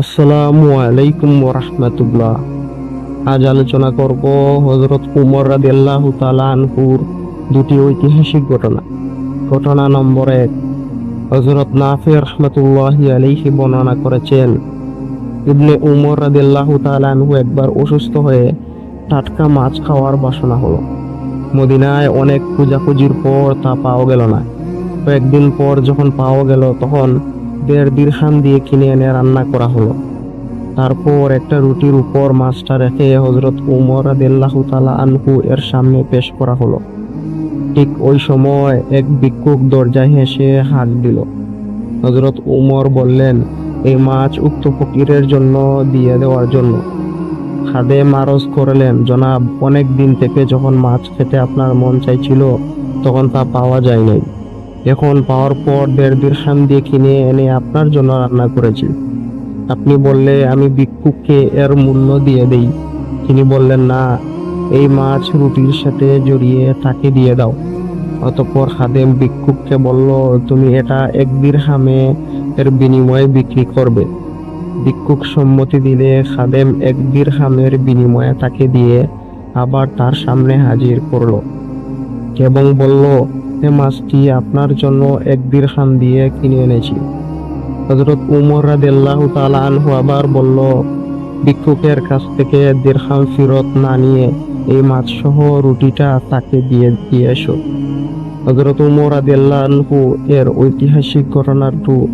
আসসালামু আলাইকুম রহমতুল্লাহ আজ আলোচনা করব হজরত উমর রাদিয়াল্লাহু তাআলা আনহুর দুটি ঐতিহাসিক ঘটনা। ঘটনা নম্বর এক হজরত নাফি রহমতুল্লাহ আলাইহি বর্ণনা করেছেন, ইবনে উমর রাদিয়াল্লাহু তাআলা আনহু একবার অসুস্থ হয়ে টাটকা মাছ খাওয়ার বাসনা হলো। মদিনায় অনেক খোঁজাখুঁজির পর তা পাওয়া গেল না। কয়েকদিন পর যখন পাওয়া গেল তখন দেড় দিরহাম দিয়ে কিনে এনে রান্না করা হলো। তারপর একটা রুটির উপর মাছটা রেখে হজরত উমর রাদিয়াল্লাহু তাআলা আনহু এর সামনে পেশ করা হলো। ঠিক ওই সময় এক ভিক্ষুক দরজায় হেসে হাঁক দিল। হজরত উমর বললেন, এই মাছ উক্ত ফকিরের জন্য দিয়ে দেওয়ার জন্য। খাদে মারজ করলেন, জনাব, অনেক দিন থেকে যখন মাছ খেতে আপনার মন চাইছিল, তখন তা পাওয়া যায় নাই এখন পাওয়ার পর দেড় দিরহাম দিয়ে কিনে এনে আপনার জন্য রান্না করেছি। আপনি বললে, আমি ভিক্ষুককে এর মূল্য দিয়ে দেই। তিনি বললেন, না, এই মাছ রুটির সাথে জড়িয়ে তাকে দিয়ে দাও। অতঃপর খাদেম ভিক্ষুককে বলল, তুমি এটা এক দিরহামে এর বিনিময়ে বিক্রি করবে। ভিক্ষুক সম্মতি দিলে খাদেম এক দিরহামের বিনিময়ে তাকে দিয়ে আবার তার সামনে হাজির করল। এবং বলল মাছটি আপনার জন্য এক দিরহাম দিয়ে কিনে এনেছি। হজরত উমর রাদিয়াল্লাহু তাআলা আনহু আবার বলল, ভিক্ষুকের কাছ থেকে দিরহাম ফেরত না নিয়ে এই মাছ সহ রুটিটা তাকে দিয়ে দিয়ে এসো। হজরত উমর আনহু এর ঐতিহাসিক ঘটনাটু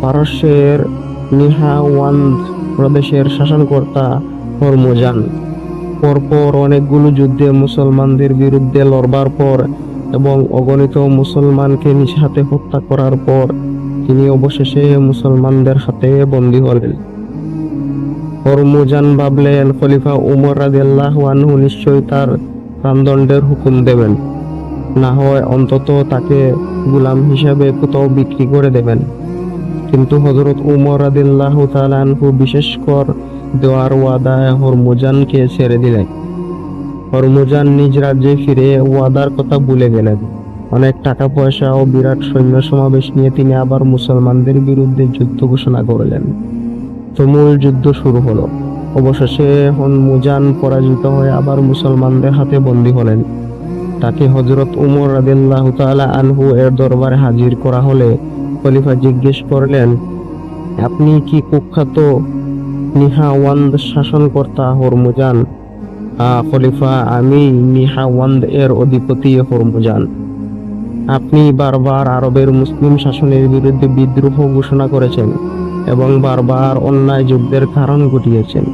পারস্যের নিহাওয়ান্দ প্রদেশের শাসনকর্তা হরমুজান পরপর অনেকগুলো যুদ্ধে মুসলমানদের বিরুদ্ধে লড়বার পর এবং অগণিত মুসলমানকে নিজ হাতে হত্যা করার পর তিনি অবশেষে মুসলমানদের হাতে বন্দী হলেন। হরমুজান ভাবলেন, খলিফা উমর রাদিয়াল্লাহু আনহু নিশ্চয়ই তার প্রাণদণ্ডের হুকুম দেবেন। না হয় অন্তত তাকে গুলাম হিসাবে কোথাও বিক্রি করে দেবেন। কিন্তু হজরত উমর রাদিয়াল্লাহু তাআলা আনহু বিশেষ কর দেওয়ার ওয়াদায় হরমুজানকে ছেড়ে দিলেন। হরমুজান নিজ রাজ্যে ফিরে ওয়াদার কথা ভুলে গেলেন। অনেক টাকা পয়সা ও বিরাট সৈন্য সমাবেশ নিয়ে তিনি আবার মুসলমানদের বিরুদ্ধে যুদ্ধ ঘোষণা করলেন। তুমুল যুদ্ধ শুরু হলো। অবশেষে হরমুজান পরাজিত হয়ে আবার মুসলমানদের হাতে বন্দী হলেন। তাকে হজরত উমর রাদিয়াল্লাহু তাআলা আনহু এর দরবারে হাজির করা হলে খলিফা জিজ্ঞেস করলেন, আপনি কি কুখ্যাত নিহাওয়ান্দ শাসনকর্তা হরমুজান। খলিফা আমি নিহাওয়ান্দ এর অধিপতি হরমুজান। আপনি বারবার আরবের মুসলিম শাসনের বিরুদ্ধে বিদ্রোহ ঘোষণা করেছেন এবং বারবার অন্যায় যুদ্ধের কারণ ঘটিয়েছেন।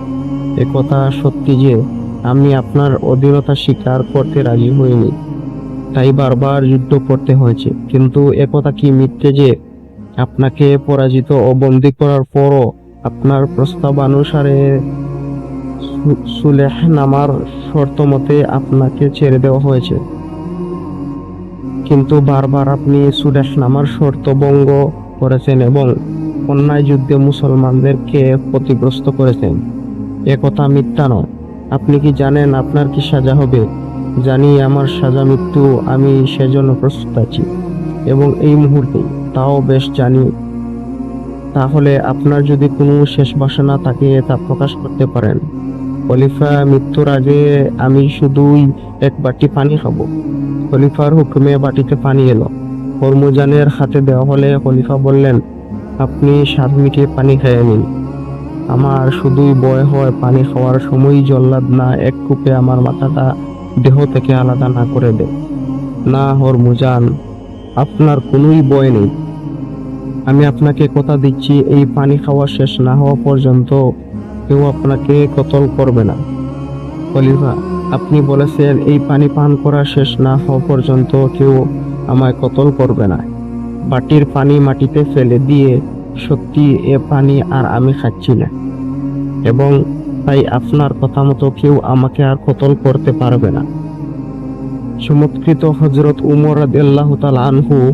একথা সত্যি যে, আমি আপনার অধীনতা স্বীকার করতে রাজি হইনি। তাই বারবার যুদ্ধ করতে হয়েছে। কিন্তু একথা কি মিথ্যে যে, আপনাকে পরাজিত ও বন্দী করার পরও আপনার প্রস্তাব অনুসারে সু- সুলেহ নামার শর্ত মতে আপনাকে ছেড়ে দেওয়া হয়েছে। কিন্তু বারবার আপনি সুলেহ নামার শর্ত ভঙ্গ করেছেন এবং অন্যায় যুদ্ধে মুসলমানদেরকে ক্ষতিগ্রস্ত করেছেন। একথা মিথ্যা নয়। আপনি কি জানেন আপনার কি সাজা হবে? জানি আমার সাজা মৃত্যু, আমি সেজন্য প্রস্তুত আছি। এবং এই মুহূর্তে তাও বেশ জানি তাহলে আপনার যদি কোনো শেষ বাসনা থাকে তা প্রকাশ করতে পারেন। খলিফা মৃত্যুর আগে আমি শুধুই এক বাটি পানি খাব। খলিফার হুকুমে বাটিতে পানি এলো। হরমুজানের হাতে দেওয়া হলে খলিফা বললেন, আপনি স্বাদ মিটিয়ে পানি খেয়ে নিন। আমার শুধুই বয় হয় পানি খাওয়ার সময়ই জল্লাদ না, এক কূপে আমার মাথাটা দেহ থেকে আলাদা না করে দেয় না, হরমুজান, আপনার কোনোই বয় নেই। আমি আপনাকে কথা দিচ্ছি, এই পানি খাওয়া শেষ না হওয়া পর্যন্ত কেউ আপনাকে কতল করবে না। খলিফা, আপনি বলেছেন এই পানি পান করা শেষ না হওয়া পর্যন্ত কেউ আমায় কতল করবে না। বাটির পানি মাটিতে ফেলে দিয়ে সত্যি এ পানি আর আমি খাচ্ছি না। এবং তাই আপনার কথা মতো কেউ আমাকে আর কতল করতে পারবে না। চমৎকৃত হজরত উমর তাআলা আনহু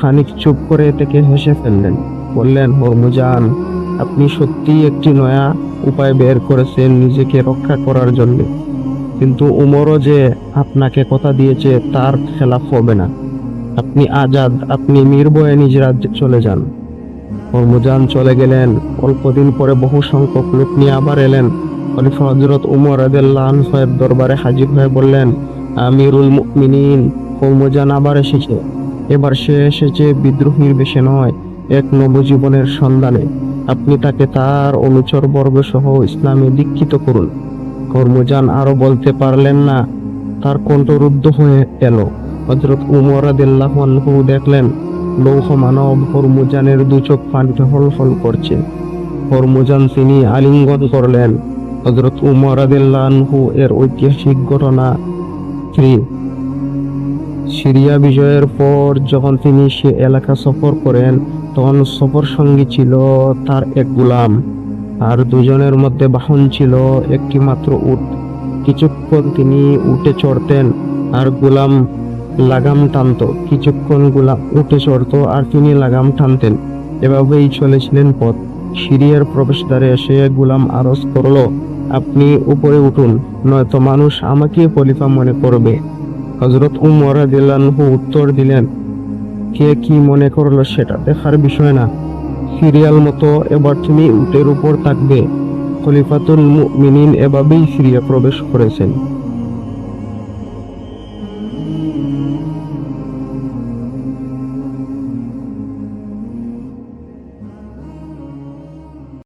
খানিক চুপ করে থেকে হেসে ফেললেন। বললেন হরমুজান আপনি সত্যি একটি নয়া উপায় বের করেছেন নিজেকে রক্ষা করার জন্য। কিন্তু উমরও যে আপনাকে কথা দিয়েছে, তার খেলাফ হবে না। আপনি আজাদ, আপনি নির্ভয়ে নিজ রাজ্যে চলে যান। হরমুজান চলে গেলেন। অল্পদিন পরে বহু সংখ্যক লোক নিয়ে আবার এলেন। খলিফা হজরত উমর সাহেব দরবারে হাজির হয়ে বললেন, আমিরুল মুমিনিন হরমুজান আবার এসেছে। এবার সে এসেছে বিদ্রোহীর বেশে নয়, এক নবজীবনের সন্ধানে আপনি তাকে তার অনুচর বর্গ সহ ইসলামে দীক্ষিত করুন। হরমুজান আরও বলতে পারলেন না, তার কণ্ঠ রুদ্ধ হয়ে এলো। হজরত উমর আনহু দেখলেন, লৌহ মানব হরমুজানের দু চোখ পানিতে হল করছে। হরমুজান তিনি আলিঙ্গন করলেন। হজরত উমর আনহু এর ঐতিহাসিক ঘটনা সিরিয়া বিজয়ের পর যখন তিনি সে এলাকা সফর করেন, তখন সফর সঙ্গী ছিল তার এক গুলাম। আর দুজনের মধ্যে বাহন ছিল একটি মাত্র উট। কিছুক্ষণ তিনি উঠে চড়তেন, আর গোলাম লাগাম টানতো। কিছুক্ষণ গোলাম উঠে চড়তো, আর তিনি লাগাম টানতেন। এভাবেই চলেছিলেন পথ। সিরিয়ার প্রবেশদ্বারে এসে গোলাম আরজ করল, আপনি উপরে উঠুন, নয়তো মানুষ আমাকে খলিফা মনে করবে। হজরত উমর দিল্লানহু উত্তর দিলেন, কে কি মনে করল সেটা দেখার বিষয় না। সিরিয়াল মতো এবার তুমি উটের উপর থাকবে। খলিফাতুল মিনিন এভাবেই সিরিয়া প্রবেশ করেছেন।